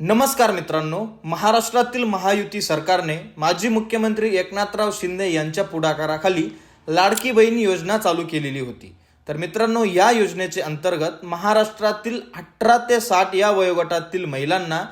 नमस्कार मित्रांनो महाराष्ट्रातील महायुती सरकारने माजी मुख्यमंत्री एकनाथराव शिंदे यांच्या पुढाकाराखाली लाडकी बहीण योजना चालू केलेली होती. तर मित्रांनो या योजनेचे अंतर्गत महाराष्ट्रातील अठरा ते साठ या वयोगटातील महिलांना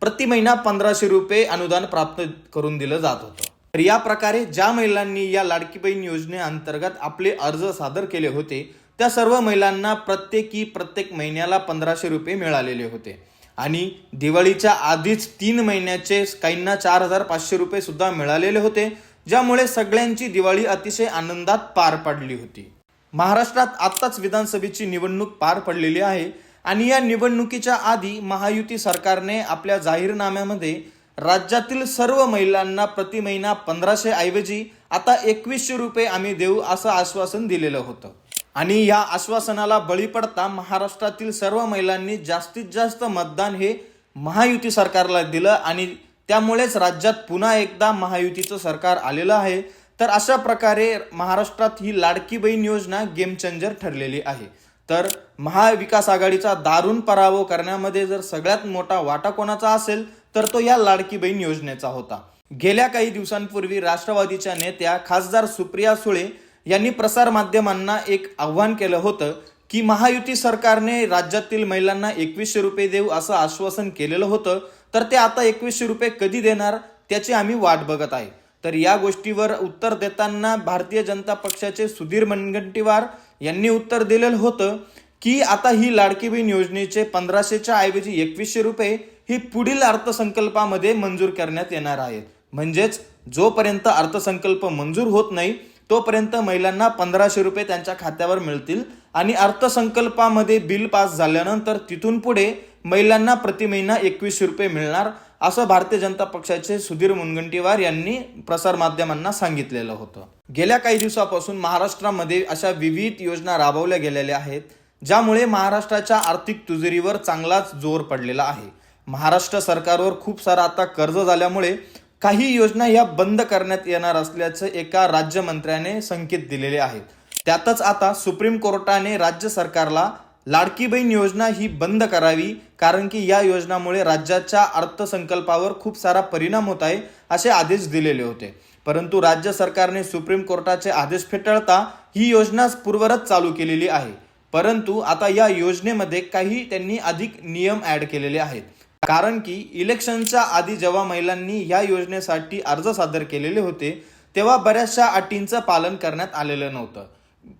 प्रति महिना पंधराशे रुपये अनुदान प्राप्त करून दिलं जात होतं. तर या प्रकारे ज्या महिलांनी या लाडकी बहीण योजनेअंतर्गत आपले अर्ज सादर केले होते त्या सर्व महिलांना प्रत्येकी प्रत्येक महिन्याला पंधराशे रुपये मिळालेले होते. आणि दिवाळीच्या आधीच तीन महिन्याचे काहींना चार हजार पाचशे रुपये सुद्धा मिळालेले होते ज्यामुळे सगळ्यांची दिवाळी अतिशय आनंदात पार पडली होती. महाराष्ट्रात आत्ताच विधानसभेची निवडणूक पार पडलेली आहे आणि या निवडणुकीच्या आधी महायुती सरकारने आपल्या जाहीरनाम्यामध्ये राज्यातील सर्व महिलांना प्रति महिना पंधराशे ऐवजी आता एकवीसशे रुपये आम्ही देऊ असं आश्वासन दिलेलं होतं. आणि या आश्वासनाला बळी पडता महाराष्ट्रातील सर्व महिलांनी जास्तीत जास्त मतदान हे महायुती सरकारला दिलं आणि त्यामुळेच राज्यात पुन्हा एकदा महायुतीचं सरकार आलेलं आहे. तर अशा प्रकारे महाराष्ट्रात ही लाडकी बहीण योजना गेम चेंजर ठरलेली आहे. तर महाविकास आघाडीचा दारुण पराभव करण्यामध्ये जर सगळ्यात मोठा वाटा कोणाचा असेल तर तो या लाडकी बहीण योजनेचा होता. गेल्या काही दिवसांपूर्वी राष्ट्रवादीच्या नेत्या खासदार सुप्रिया सुळे यांनी प्रसार माध्यमांना एक आव्हान केलं होतं की महायुती सरकारने राज्यातील महिलांना एकवीसशे रुपये देऊ असं आश्वासन केलेलं होतं. तर ते आता एकवीसशे रुपये कधी देणार त्याची आम्ही वाट बघत आहे. तर या गोष्टीवर उत्तर देताना भारतीय जनता पक्षाचे सुधीर मुनगंटीवार यांनी उत्तर दिलेलं होतं की आता ही लाडकी बहीण योजनेचे पंधराशेच्या ऐवजी एकवीसशे रुपये ही पुढील अर्थसंकल्पामध्ये मंजूर करण्यात येणार आहेत. म्हणजेच जोपर्यंत अर्थसंकल्प मंजूर होत नाही तोपर्यंत महिलांना पंधराशे रुपये त्यांच्या खात्यावर मिळतील आणि अर्थसंकल्पामध्ये बिल पास झाल्यानंतर तिथून पुढे महिलांना प्रति महिना एकवीसशे रुपये मिळणार असं भारतीय जनता पक्षाचे सुधीर मुनगंटीवार यांनी प्रसारमाध्यमांना सांगितलेलं होतं. गेल्या काही दिवसापासून महाराष्ट्रामध्ये अशा विविध योजना राबवल्या गेलेल्या आहेत ज्यामुळे महाराष्ट्राच्या आर्थिक तुजुरीवर चांगलाच जोर पडलेला आहे. महाराष्ट्र सरकारवर खूप सारा आता कर्ज झाल्यामुळे काही योजना या बंद करण्यात येणार असल्याचं एका राज्यमंत्र्याने संकेत दिलेले आहेत. त्यातच आता सुप्रीम कोर्टाने राज्य सरकारला लाडकी बहीण योजना ही बंद करावी कारण की या योजनामुळे राज्याच्या अर्थसंकल्पावर खूप सारा परिणाम होत आहे असे आदेश दिलेले होते. परंतु राज्य सरकारने सुप्रीम कोर्टाचे आदेश फेटाळता ही योजना पूर्वरच चालू केलेली आहे. परंतु आता या योजनेमध्ये काही त्यांनी अधिक नियम ॲड केलेले आहेत. कारण की इलेक्शनच्या आधी जेव्हा महिलांनी या योजनेसाठी अर्ज सादर केलेले होते तेव्हा बऱ्याचशा अटींचं पालन करण्यात आलेलं नव्हतं.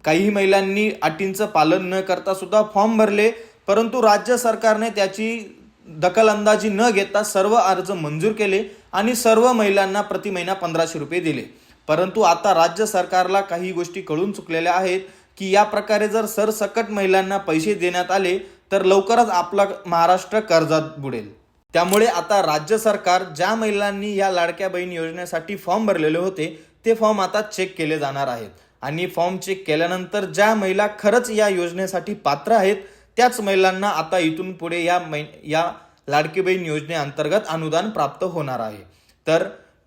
काही महिलांनी अटींचं पालन न करता सुद्धा फॉर्म भरले परंतु राज्य सरकारने त्याची दखलअंदाजी न घेता सर्व अर्ज मंजूर केले आणि सर्व महिलांना प्रति महिना पंधराशे रुपये दिले. परंतु आता राज्य सरकारला काही गोष्टी कळून चुकलेल्या आहेत की या प्रकारे जर सरसकट महिलांना पैसे देण्यात आले तर लवकरच आपला महाराष्ट्र कर्जात बुडेल. त्यामुळे आता राज्य सरकार ज्या महिलांनी या लाडक्या बहीण योजनेसाठी फॉर्म भरलेले होते ते फॉर्म आता चेक केले जाणार आहेत. आणि फॉर्म चेक केल्यानंतर ज्या महिला खरंच या योजनेसाठी पात्र आहेत त्याच महिलांना आता इथून पुढे या मै या लाडकी बहीण योजनेअंतर्गत अनुदान प्राप्त होणार आहे. तर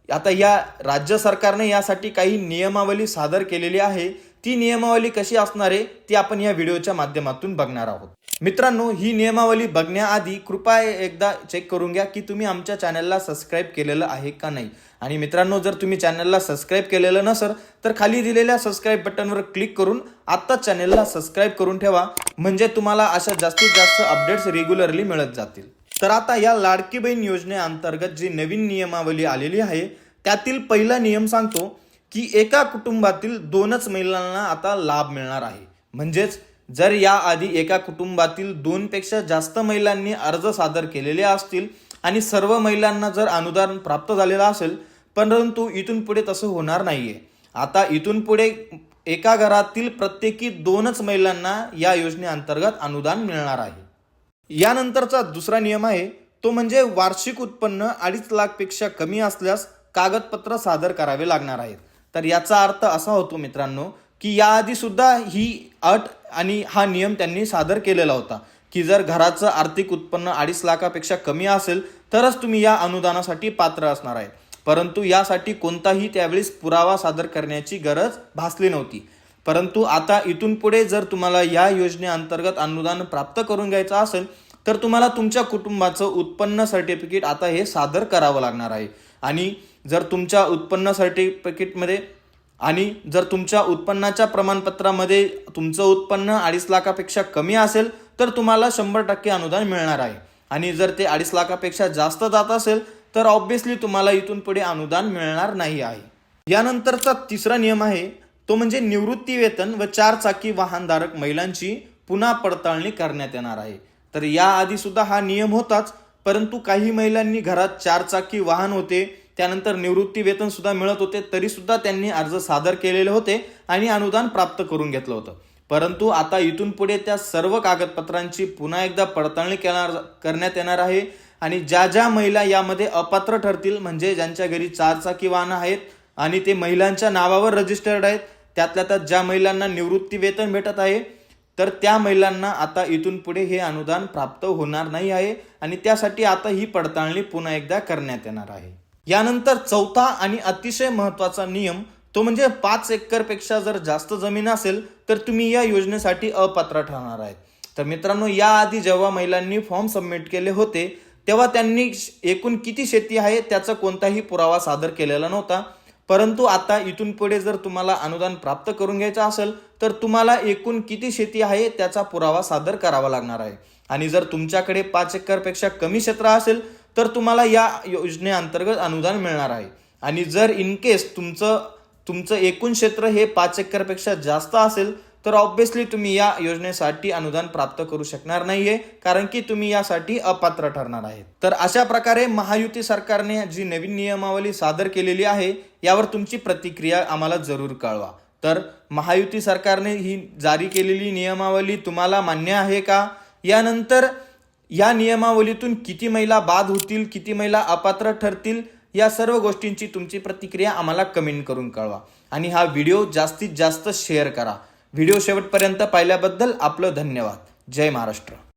आता या राज्य सरकारने यासाठी काही नियमावली सादर केलेली आहे. ती नियमावली कशी असणार आहे ती आपण या व्हिडिओच्या माध्यमातून बघणार आहोत. मित्रांनो ही नियमावली बघण्याआधी कृपया एकदा चेक करून घ्या की तुम्ही आमच्या चॅनलला सबस्क्राईब केलेलं आहे का नाही. आणि मित्रांनो जर तुम्ही चॅनलला सबस्क्राईब केलेलं नसेल तर खाली दिलेल्या सबस्क्राईब बटनवर क्लिक करून आत्ताच चॅनलला सबस्क्राईब करून ठेवा. म्हणजे तुम्हाला अशा जास्तीत जास्त अपडेट्स रेग्युलरली मिळत जातील. तर आता या लाडकी बहीण योजनेअंतर्गत जी नवीन नियमावली आलेली आहे त्यातील पहिला नियम सांगतो की एका कुटुंबातील दोनच महिलांना आता लाभ मिळणार आहे. म्हणजेच जर याआधी एका कुटुंबातील दोनपेक्षा जास्त महिलांनी अर्ज सादर केलेले असतील आणि सर्व महिलांना जर अनुदान प्राप्त झालेलं असेल परंतु इथून पुढे तसं होणार नाहीये. आता इथून पुढे एका घरातील प्रत्येकी दोनच महिलांना या योजनेअंतर्गत अनुदान मिळणार आहे. यानंतरचा दुसरा नियम आहे तो म्हणजे वार्षिक उत्पन्न अडीच लाखपेक्षा कमी असल्यास कागदपत्र सादर करावे लागणार आहेत. तर याचा अर्थ असा होतो मित्रांनो की याआधी सुद्धा ही अट आणि हा नियम त्यांनी सादर केलेला होता. की जर घराचं आर्थिक उत्पन्न अडीच लाखापेक्षा कमी असेल तरच तुम्ही या अनुदानासाठी पात्र असणार आहे. परंतु यासाठी कोणताही त्यावेळेस पुरावा सादर करण्याची गरज भासली नव्हती. परंतु आता इथून पुढे जर तुम्हाला या योजनेअंतर्गत अनुदान प्राप्त करून घ्यायचं असेल तर तुम्हाला तुमच्या कुटुंबाचं उत्पन्न सर्टिफिकेट आता हे सादर करावं लागणार आहे. आणि जर तुमच्या उत्पन्न सर्टिफिकेटमध्ये आणि जर तुमच्या उत्पन्नाच्या प्रमाणपत्रामध्ये तुमचं उत्पन्न अडीच लाखापेक्षा कमी असेल तर तुम्हाला शंभर टक्के अनुदान मिळणार आहे. आणि जर ते अडीच लाखापेक्षा जास्त जात असेल तर ऑब्व्हियसली तुम्हाला इथून पुढे अनुदान मिळणार नाही आहे. यानंतरचा तिसरा नियम आहे तो म्हणजे निवृत्ती वेतन व चार चाकी वाहनधारक महिलांची पुन्हा पडताळणी करण्यात येणार आहे. तर याआधी सुद्धा हा नियम होताच परंतु काही महिलांनी घरात चार चाकी वाहन होते त्यानंतर निवृत्ती वेतन सुद्धा मिळत होते तरी सुद्धा त्यांनी अर्ज सादर केलेले होते आणि अनुदान प्राप्त करून घेतलं होतं. परंतु आता इथून पुढे त्या सर्व कागदपत्रांची पुन्हा एकदा पडताळणी करणार करण्यात येणार आहे आणि ज्या ज्या महिला यामध्ये अपात्र ठरतील म्हणजे ज्यांच्या घरी चारचाकी वाहनं आहेत आणि ते महिलांच्या नावावर रजिस्टर्ड आहेत त्यातल्या त्यात ज्या महिलांना निवृत्ती वेतन भेटत आहे तर त्या महिलांना आता इथून पुढे हे अनुदान प्राप्त होणार नाही आहे आणि त्यासाठी आता ही पडताळणी पुन्हा एकदा करण्यात येणार आहे. यानंतर चौथा आणि अतिशय महत्त्वाचा नियम तो म्हणजे पाच एकरपेक्षा जर जास्त जमीन असेल तर तुम्ही या योजनेसाठी अपात्र ठरणार आहेत. तर मित्रांनो याआधी जेव्हा महिलांनी फॉर्म सबमिट केले होते तेव्हा त्यांनी एकूण किती शेती आहे त्याचा कोणताही पुरावा सादर केलेला नव्हता. परंतु आता इथून पुढे जर तुम्हाला अनुदान प्राप्त करून घ्यायचं असेल तर तुम्हाला एकूण किती शेती आहे त्याचा पुरावा सादर करावा लागणार आहे. आणि जर तुमच्याकडे पाच एकरपेक्षा कमी क्षेत्र असेल तर तुम्हाला या योजनेअंतर्गत अनुदान मिळणार आहे. आणि जर इन केस तुमचं तुमचं एकूण क्षेत्र हे पाच एकरपेक्षा जास्त असेल तर ऑब्व्हियसली तुम्ही या योजनेसाठी अनुदान प्राप्त करू शकणार नाहीये कारण की तुम्ही यासाठी अपात्र ठरणार आहेत तर अशा प्रकारे महायुती सरकारने जी नवीन नियमावली सादर केलेली आहे यावर तुमची प्रतिक्रिया आम्हाला जरूर कळवा. तर महायुती सरकारने ही जारी केलेली नियमावली तुम्हाला मान्य आहे का? यानंतर या नियमावलीतून किती महिला बाद होतील किती महिला अपात्र ठरतील या सर्व गोष्टींची तुमची प्रतिक्रिया आम्हाला कमेंट करून कळवा. आणि हा व्हिडिओ जास्तीत जास्त शेअर करा. व्हिडिओ शेवटपर्यंत पाहिल्याबद्दल आपलं धन्यवाद. जय महाराष्ट्र.